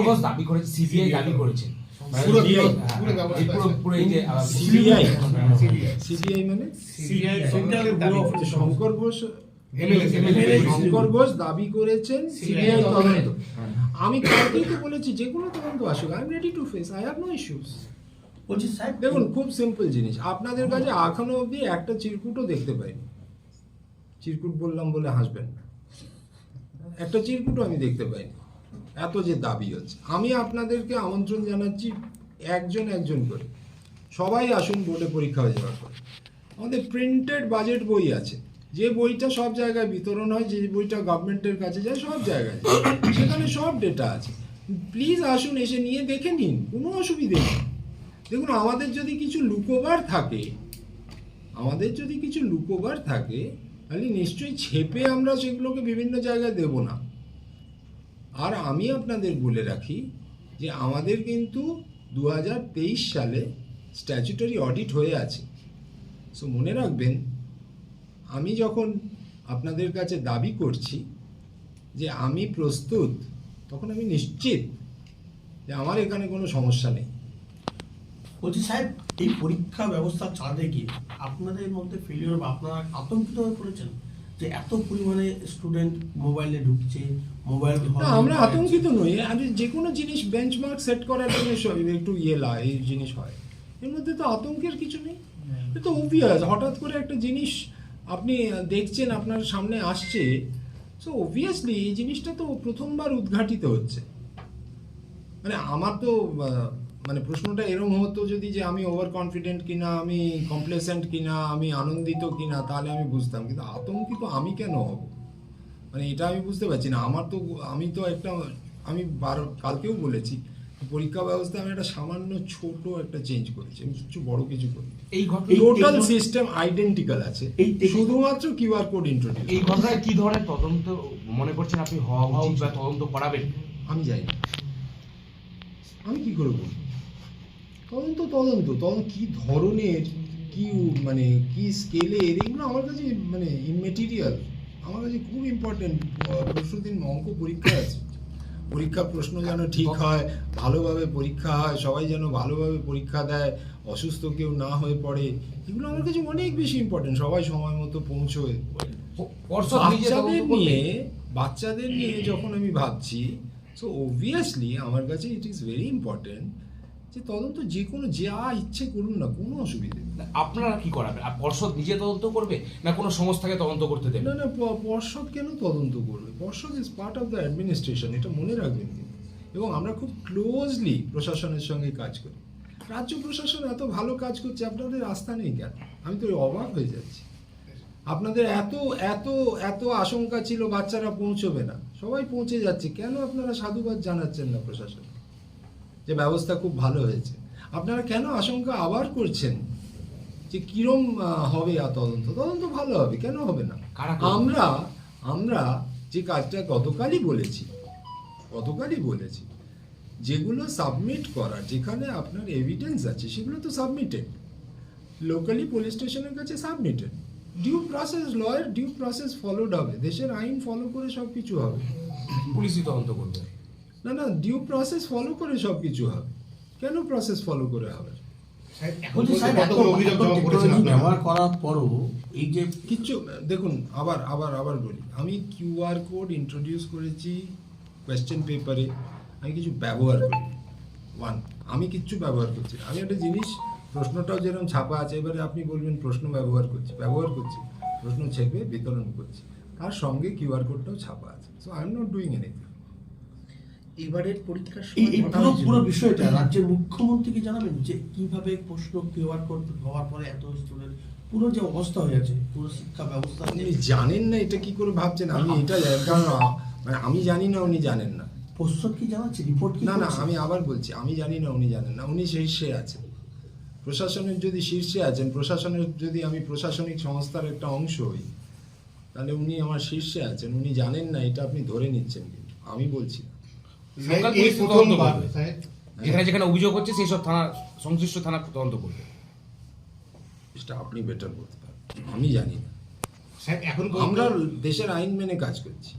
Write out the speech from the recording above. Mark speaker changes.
Speaker 1: ঘোষ দাবি করেছে সিবিআই দাবি করেছে মানে হ্যাঁ? হ্যাঁ,
Speaker 2: মানে শঙ্কর ঘোষ শঙ্কর ঘোষ দাবি করেছেন সিবিআই তদন্ত আমি কালকেই তো বলেছি যে কোনো তদন্ত আসুক I am ready to face I have no issues
Speaker 3: বলছি সাহেব
Speaker 2: দেখুন খুব সিম্পল জিনিস আপনাদের কাছে এখনও অবধি একটা চিরকুটও দেখতে পাইনি চিরকুট বললাম বলে হাসবেন একটা চিরকুটও আমি দেখতে পাইনি এত যে দাবি হচ্ছে। আমি আপনাদেরকে আমন্ত্রণ জানাচ্ছি একজন একজন করে। সবাই আসুন, বোর্ডে পরীক্ষা হয়ে যাওয়ার পর। আমাদের প্রিন্টেড বাজেট বই আছে। যে বইটা সব জায়গায় বিতরণ হয়, যে বইটা গভর্নমেন্টের কাছে যায়, সব জায়গায় সেখানে সব ডেটা আছে। প্লিজ আসুন, এসে নিয়ে দেখে নিন। কোনো অসুবিধে নেই। দেখুন, আমাদের যদি কিছু লুকোবার থাকে, আমাদের যদি কিছু লুকোবার থাকে, তাহলে নিশ্চয়ই ছেপে আমরা সেগুলোকে বিভিন্ন জায়গায় দেব না। আর আমি আপনাদের বলে রাখি যে আমাদের কিন্তু দু হাজার তেইশ সালে স্ট্যাচুটারি অডিট হয়ে আছে। সো মনে রাখবেন, আমি যখন আপনাদের কাছে দাবি করছি যে আমি প্রস্তুত, তখন আমি নিশ্চিত যে আমার এখানে কোনো সমস্যা নেই।
Speaker 3: বলছি সাহেব, এই পরীক্ষা ব্যবস্থা চাঁদে গিয়ে আপনাদের মধ্যে ফেলিওর বা আপনারা আতঙ্কিত হয়ে পড়েছেন? যে এত পরিমাণে স্টুডেন্ট মোবাইলে ঢুকছে মোবাইল
Speaker 2: আমরা আতঙ্কিত নই। আমি যে কোনো জিনিস বেঞ্চমার্ক সেট করার জন্য একটু ইয়ে লা এই জিনিস হয়। এর মধ্যে তো আতঙ্কের কিছু নেই। তো অবভিয়াস হঠাৎ করে একটা জিনিস আপনি দেখছেন আপনার সামনে আসছে। সো অবভিয়াসলি এই জিনিসটা তো প্রথমবার উদ্ঘাটিত হচ্ছে। মানে আমার তো মানে প্রশ্নটা এরকম হতো যদি যে আমি ওভার কনফিডেন্ট কিনা আমি কমপ্লেসেন্ট কিনা আমি আনন্দিত কিনা তাহলে আমি বুঝতাম। কিন্তু আতঙ্কিত আমি কেন হব? মানে এটা আমি বুঝতে পারছি না। আমার তো আমি তো একটা আমি বার কালকেও বলেছি পরীক্ষা ব্যবস্থা আমি একটা সামান্য ছোট একটা চেঞ্জ করেছি। আমি কিছু বড় কিছু করি
Speaker 1: এই
Speaker 2: টোটাল সিস্টেম আইডেন্টিক্যাল আছে। শুধুমাত্র কিউআর কোড ইন্ট্রোডিউস
Speaker 1: এই ঘটনায় কি ধরনের তদন্ত মনে করছেন আপনি? হওয়া উচিত বা তদন্ত করাবেন?
Speaker 2: আমি যাই না। আমি কি করে বলব তদন্ত তদন্ত তদন্ত কি ধরনের কি মানে কি স্কেলের এগুলো আমার কাছে মানে ইমেটেরিয়াল আমার কাছে খুব ইম্পর্টেন্ট পরশু দিন অঙ্ক পরীক্ষা আছে পরীক্ষা প্রশ্ন যেন ঠিক হয় ভালোভাবে পরীক্ষা হয় সবাই যেন ভালোভাবে পরীক্ষা দেয় অসুস্থ কেউ না হয়ে পড়ে এগুলো আমার কাছে অনেক বেশি ইম্পর্টেন্ট সবাই সময় মতো পৌঁছয় বাচ্চাদের নিয়ে বাচ্চাদের নিয়ে যখন আমি ভাবছি সো অবভিয়াসলি আমার কাছে ইট ইজ ভেরি ইম্পর্টেন্ট যে তদন্ত যে কোনো যা ইচ্ছে করুন না কোনো অসুবিধে
Speaker 1: আপনারা কি করাবেন আর পর্ষদ নিজে তদন্ত করবে? না কোনো সংস্থাকে তদন্ত করতে দেবে?
Speaker 2: না না পর্ষদ কেন তদন্ত করবে? পর্ষদ is part of the administration এটা মনে রাখবেন কিন্তু। এবং আমরা খুব ক্লোজলি প্রশাসনের সঙ্গে কাজ করি। রাজ্য প্রশাসন এত ভালো কাজ করছে আপনাদের আস্থা নেই কেন? আমি তো অবাক হয়ে যাচ্ছি। আপনাদের এত এত এত আশঙ্কা ছিল বাচ্চারা পৌঁছবে না। সবাই পৌঁছে যাচ্ছে। কেন আপনারা সাধুবাদ জানাচ্ছেন না প্রশাসন? যে ব্যবস্থা খুব ভালো হয়েছে। আপনারা কেন আশঙ্কা আবার করছেন? যে কিরম হবে আর তদন্ত? তদন্ত ভালো হবে কেন হবে না?
Speaker 1: কারা
Speaker 2: আমরা আমরা যে কাজটা গতকালই বলেছি গতকালই বলেছি যেগুলো সাবমিট করার যেখানে আপনার এভিডেন্স আছে সেগুলো তো সাবমিটেড লোকালি পুলিশ স্টেশনের কাছে সাবমিটেড ডিউ প্রসেস লয়ের ডিউ প্রসেস ফলোড হবে। দেশের আইন ফলো করে সব কিছু হবে।
Speaker 1: পুলিশই তদন্ত করবে।
Speaker 2: না না ডিউ প্রসেস ফলো করে সব কিছু হবে। কেন প্রসেস ফলো করে হবে?
Speaker 3: ব্যবহার করার পরও এই যে
Speaker 2: কিচ্ছু দেখুন আবার আবার আবার বলি। আমি কিউআর কোড ইন্ট্রোডিউস করেছি কোয়েশ্চেন পেপারে আমি কিছু ব্যবহার করি। ওয়ান আমি কিচ্ছু ব্যবহার করছি আমি একটা জিনিস প্রশ্নটাও যেরকম ছাপা আছে এবারে আপনি বলবেন প্রশ্ন ব্যবহার করছি ব্যবহার করছি। প্রশ্ন ছেপে বিতরণ করছি। তার সঙ্গে কিউআর কোডটাও ছাপা আছে। So I am not doing anything
Speaker 4: এবারের পরীক্ষার
Speaker 3: এই
Speaker 4: সময়
Speaker 3: পুরো পুরো বিষয়টা রাজ্যের মুখ্যমন্ত্রীকে জানাবেন যে কীভাবে প্রশ্ন কিউআর কোড হওয়ার পরে এত স্টুডেন্ট পুরো যে অবস্থা হয়ে আছে পুরো শিক্ষা ব্যবস্থা
Speaker 2: আপনি জানেন না এটা কি করে ভাবছেন? আমি এটা জানি কারণ মানে আমি জানি না উনি জানেন না।
Speaker 3: প্রশ্ন কি জানাচ্ছে? রিপোর্ট কি
Speaker 2: না না আমি আবার বলছি আমি জানি না উনি জানেন না উনি শীর্ষে আছেন। প্রশাসনের যদি শীর্ষে আছেন প্রশাসনের যদি আমি প্রশাসনিক সংস্থার একটা অংশ হই তাহলে উনি আমার শীর্ষে আছেন উনি জানেন না এটা আপনি ধরে নিচ্ছেন কিন্তু আমি বলছি না।
Speaker 1: যেখানে যেখানে অভিযোগ হচ্ছে সেই সব থানা সংশ্লিষ্ট থানা তদন্ত করবে।
Speaker 2: এটা আপনি বেটার বলতে পারেন আমি জানি না। আমরা দেশের আইন মেনে কাজ করছি।